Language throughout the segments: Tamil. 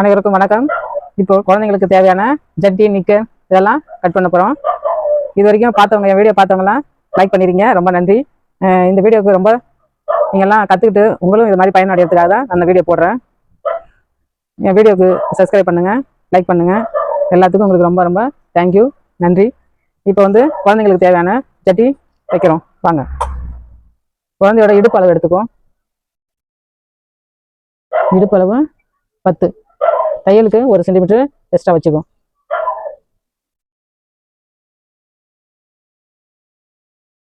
அனைவருக்கும் வணக்கம். இப்போ குழந்தைங்களுக்கு தேவையான ஜட்டி நிக்கு இதெல்லாம் கட் பண்ண போகிறோம் இது வரைக்கும் பார்த்தவங்க என் வீடியோ பார்த்தவங்கலாம் லைக் பண்ணிடுங்க ரொம்ப நன்றி. இந்த வீடியோவுக்கு ரொம்ப நீங்கள்லாம் கற்றுக்கிட்டு உங்களும் இது மாதிரி பயனடைகிறதுக்காக தான் அந்த வீடியோ போடுறேன். என் வீடியோவுக்கு சப்ஸ்கிரைப் பண்ணுங்கள் லைக் பண்ணுங்கள் எல்லாத்துக்கும் உங்களுக்கு ரொம்ப ரொம்ப தேங்க்யூ நன்றி. இப்போ வந்து குழந்தைங்களுக்கு தேவையான ஜட்டி வைக்கிறோம். வாங்க. குழந்தையோட இடுப்பு அளவு இடுப்பளவு பத்து. தையலுக்கு ஒரு சென்டிமீட்டர் எக்ஸ்ட்ரா வச்சுக்கும்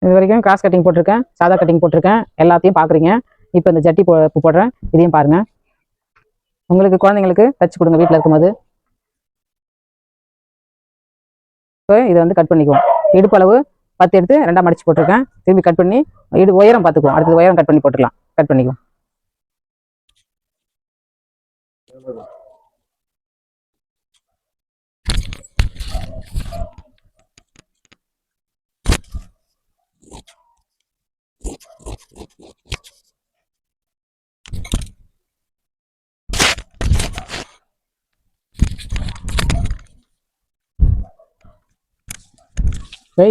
இது வரைக்கும் கிராஸ் கட்டிங் போட்டிருக்கேன் சாதா கட்டிங் போட்டிருக்கேன் எல்லாத்தையும் பார்க்குறீங்க. இப்போ இந்த ஜட்டி போ போடுறேன் இதையும் பாருங்கள் உங்களுக்கு குழந்தைங்களுக்கு தச்சு கொடுங்க வீட்டில் இருக்கும்போது. இப்போ இதை வந்து கட் பண்ணிக்குவோம். இடுப்பு அளவு பத்து எடுத்து ரெண்டாம் மடிச்சு போட்டிருக்கேன். திரும்பி கட் பண்ணி இடு உயரம் பார்த்துக்குவோம். அடுத்தது உயரம் கட் பண்ணி போட்டுக்கலாம். கட் பண்ணிக்குவோம்.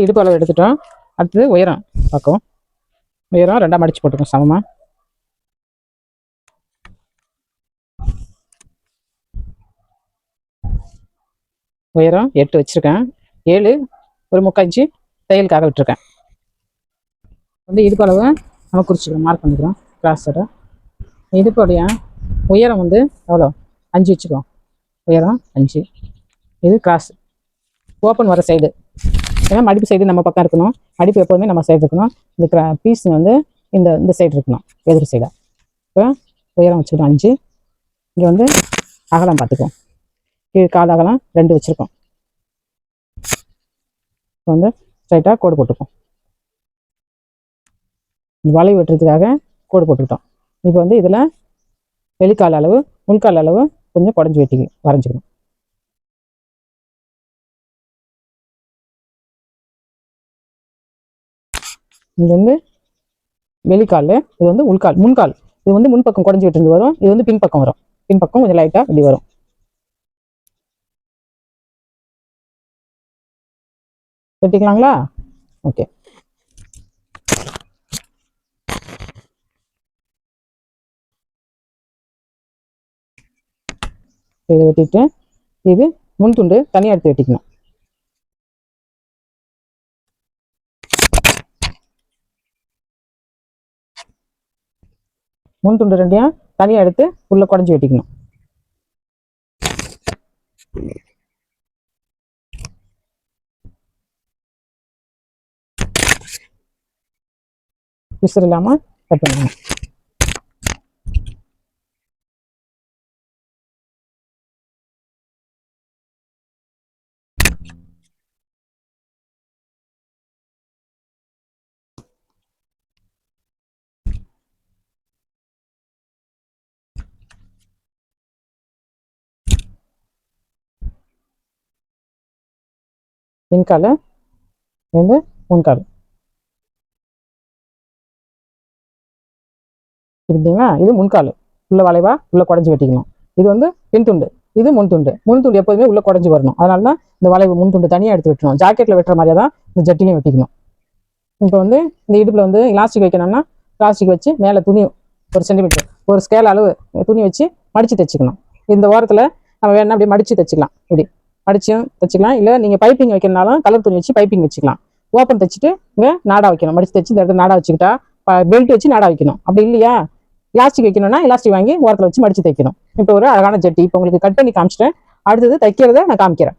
இடுப்பு அளவு எடுத்துட்டோம். அடுத்தது உயரம். பார்க்கும் உயரம் ரெண்டாம் மடிச்சு போட்டுக்கோம் சமமாக உயரம் எட்டு வச்சுருக்கேன். ஏழு ஒரு முக்கால் இன்ச்சு தையலுக்காக விட்டுருக்கேன். வந்து இடுப்பு அளவு நம்ம குறிச்சிக்கிறோம் மார்க் பண்ணிக்கிறோம் கிராஸோட இடுப்போடைய உயரம் வந்து எவ்வளோ? அஞ்சு வச்சுக்கோ உயரம் அஞ்சு. இது கிராஸ் ஓப்பன் வர சைடு ஏன்னா மடிப்பு சைடு நம்ம பக்கம் இருக்கணும். மடிப்பு எப்போதுமே நம்ம சைடு இருக்கணும். இந்த கிரா பீஸ் வந்து இந்த இந்த சைடு இருக்கணும். எதிர் சைடாக இப்போ உயரம் வச்சுக்கணும் அஞ்சு. இங்கே வந்து அகலம் பார்த்துக்குவோம். கீழ் காலாகலாம் ரெண்டு வச்சுருக்கோம். இப்போ வந்து ஸ்ட்ரைட்டாக கோடு போட்டுப்போம். வளைவு வெட்டுறதுக்காக கோடு போட்டுக்கிட்டோம். இப்போ வந்து இதில் வெளிக்கால் அளவு முன்கால் அளவு கொஞ்சம் குடஞ்சி வெட்டி வரைஞ்சிக்கணும். இது வந்து வெளிக்கால் இது வந்து உள்கால் முன்கால். இது வந்து முன்பக்கம் குடஞ்சி விட்டு வரும். இது வந்து பின்பக்கம் வரும். பின்பக்கம் கொஞ்சம் லைட்டாக இப்படி வரும். வெட்டிக்கலாங்களா? ஓகே. இதை வெட்டிட்டு இது முன் துண்டு தனியாக எடுத்து வெட்டிக்கணும். முன் துண்டு ரெண்டையும் தனியாக எடுத்து உள்ள குடஞ்சி வெட்டிக்கணும். விசிறு இல்லாமல் கட் பண்ணணும் பின்கால் வந்து முன்கால் இருந்தீங்கன்னா இது முன்கால். உள்ள வளைவா? உள்ள குடஞ்சி வெட்டிக்கணும். இது வந்து பின் துண்டு. இது முன் துண்டு. முன் துண்டு எப்போதுமே உள்ள குடஞ்சி வரணும். அதனால தான் இந்த வளைவு முன் துண்டு தனியாக எடுத்து வெட்டணும் ஜாக்கெட்டில் வெட்டுற மாதிரியே தான் இந்த ஜட்டிலையும் வெட்டிக்கணும். இப்போ வந்து இந்த இடுப்பில் வந்து இலாஸ்டிக் வைக்கணும்னா பிளாஸ்டிக் வச்சு மேலே துணி ஒரு சென்டிமீட்டர் ஒரு ஸ்கேல் அளவு துணி வச்சு மடித்து தைச்சிக்கணும். இந்த ஓரத்தில் நம்ம வேணா அப்படியே மடித்து தைச்சிக்கலாம். இப்படி மடிச்சும் தைச்சிக்கலாம். இல்லை நீங்கள் பைப்பிங் வைக்கணும்னாலும் கலர் துணி வச்சு பைப்பிங் வச்சுக்கலாம். ஓப்பன் தைச்சிட்டு இங்கே நாடா வைக்கணும். மடித்து தைச்சு இந்த இடத்துல நாடா வச்சுக்கிட்டா பெல்ட் வச்சு நாடா வைக்கணும். அப்படி இல்லையா? எலாஸ்டிக் வைக்கணும்னா எலாஸ்டிக் வாங்கி ஓரத்தில் வச்சு மடிச்சு தைக்கணும். இப்போ ஒரு அழகான ஜட்டி இப்போ உங்களுக்கு கட் பண்ணி காமிச்சிட்டேன். அடுத்தது தைக்கிறத நான் காமிக்கிறேன்.